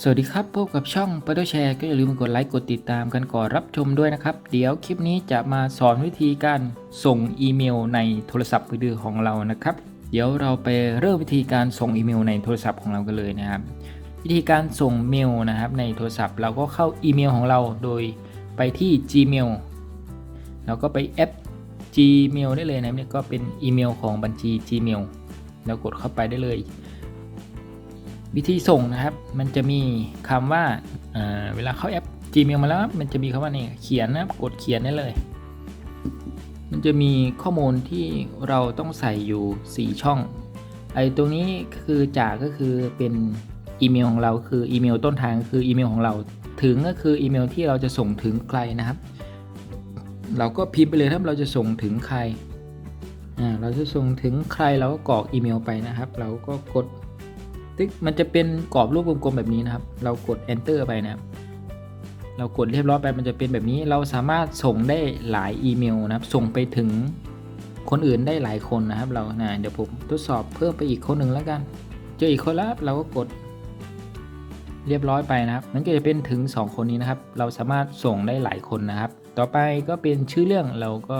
สวัสดีครับพบกับช่องปัตแชร์ก็อย่าลืมกดไลค์กดติดตามกันก่อนรับชมด้วยนะครับ เดี๋ยวคลิปนี้จะมาสอนวิธีการส่งอีเมลในโทรศัพท์มือถือของเรานะครับ เดี๋ยวเราไปเริ่มวิธีการส่งอีเมลในโทรศัพท์ของเรากันเลยนะครับ วิธีการส่งเมลนะครับ ในโทรศัพท์เราก็เข้าอีเมลของเราโดยไปที่ Gmail แล้วก็ไปแอป Gmail ได้เลยนะครับเนี่ยก็เป็นอีเมลของบัญชี Gmail แล้วกดเข้าไปได้เลย วิธีส่งนะครับ มันจะมีคำว่าเเวลาเข้าแอป Gmail มาแล้ว มันจะมีคำว่านี่เขียนนะครับ กดเขียนได้เลย มันจะมีข้อมูลที่เราต้องใส่อยู่ 4 ช่อง ไอ้ตรงนี้คือจากก็คือเป็นอีเมลของเราคืออีเมลต้นทางคืออีเมลของเรา ถึงก็คืออีเมลที่เราจะส่งถึงใครนะครับ เราก็พิมพ์ไปเลยครับเราจะส่งถึงใคร เราจะส่งถึงใครเราก็กรอกอีเมลไปนะครับ เราก็กด ติ๊กมันจะเป็นกรอบรูปกลมๆแบบนี้นะครับ เรากด enter ไปนะครับ เรากดเรียบร้อยไปมันจะเป็นแบบนี้ เราสามารถส่งได้หลายอีเมลนะครับ ส่งไปถึงคนอื่นได้หลายคนนะครับ เรานะเดี๋ยวผมทดสอบเพิ่มไปอีกคนหนึ่งแล้วกัน เจออีกคนแล้วเราก็กดเรียบร้อยไปนะครับมันก็จะเป็นถึง 2 คนนี้นะครับ เราสามารถส่งได้หลายคนนะครับ ต่อไปก็เป็นชื่อเรื่องเราก็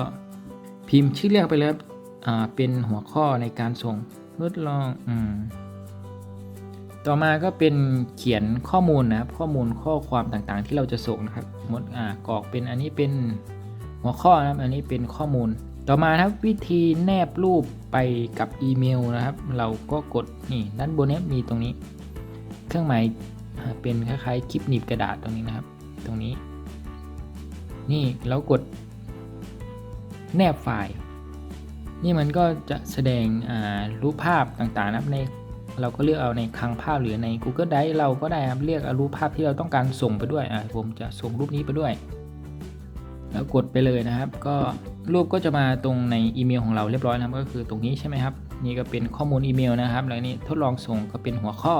พิมพ์ชื่อเรื่องไปเลยครับ อ่า เป็นหัวข้อในการส่งทดลอง อืม ต่อมาก็เป็นเขียนข้อมูลนะครับ ข้อมูลข้อความต่างๆ ที่เราจะส่งนะครับมดอ่ากรอกเป็นอันนี้เป็นหัวข้อนะครับ อันนี้เป็นข้อมูล ต่อมาครับวิธีแนบรูปไปกับอีเมลนะครับ เราก็กดนี่ด้านบนนี้มีตรงนี้ เครื่องหมายอ่าเป็นคล้ายๆคลิปหนีบกระดาษตรงนี้นะครับ ตรงนี้ นี่เรากดแนบไฟล์ นี่มันก็จะแสดงอ่ารูปภาพต่างๆนะครับใน เราก็เลือกเอาในคลังภาพหรือใน Google Drive เราก็ได้ครับเลือกเอารูปภาพที่เราต้องการส่งไปด้วยอ่าผมจะส่งรูปนี้ไปด้วย แล้วกดไปเลยนะครับ ก็รูปก็จะมาตรงในอีเมลของเราเรียบร้อยนะครับก็คือตรงนี้ใช่ไหมครับ นี่ก็เป็นข้อมูลอีเมลนะครับแล้วนี่ทดลองส่งก็เป็นหัวข้อ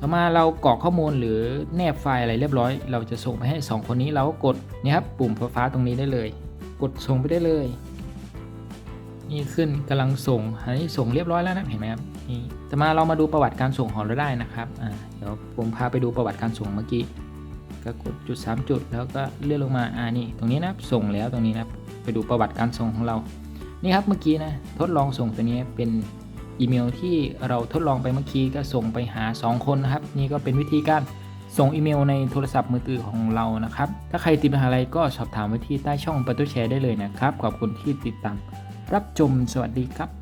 ต่อมาเรากรอกข้อมูลหรือแนบไฟล์อะไรเรียบร้อย เราจะส่งไปให้ 2 คนนี้เราก็กดนี่ครับปุ่มฟ้าๆตรงนี้ได้เลย กดส่งไปได้เลย นี่ขึ้นกำลังส่งอันนี้ส่งเรียบร้อยแล้วนะเห็นไหมครับ นี่จะมาเรามาดูประวัติการส่งของเราได้นะครับเดี๋ยวผมพาไปดูประวัติการส่งเมื่อกี้ก็กดจุด 3 จุดแล้วก็เลื่อนลงมาอ่านี่ตรงนี้นะส่งแล้วตรงนี้นะไปดูประวัติการส่งของเรา นี่ครับเมื่อกี้นะทดลองส่งตัวนี้เป็นอีเมลที่เราทดลองไปเมื่อกี้ก็ส่งไปหา 2 คนนะครับ นี่ก็เป็นวิธีการส่งอีเมลในโทรศัพท์มือถือของเรานะครับ ถ้าใครติดปัญหาอะไรก็สอบถามไว้ที่ใต้ช่องประตูแชร์ได้เลยนะครับ ขอบคุณที่ติดตามรับชมสวัสดีครับ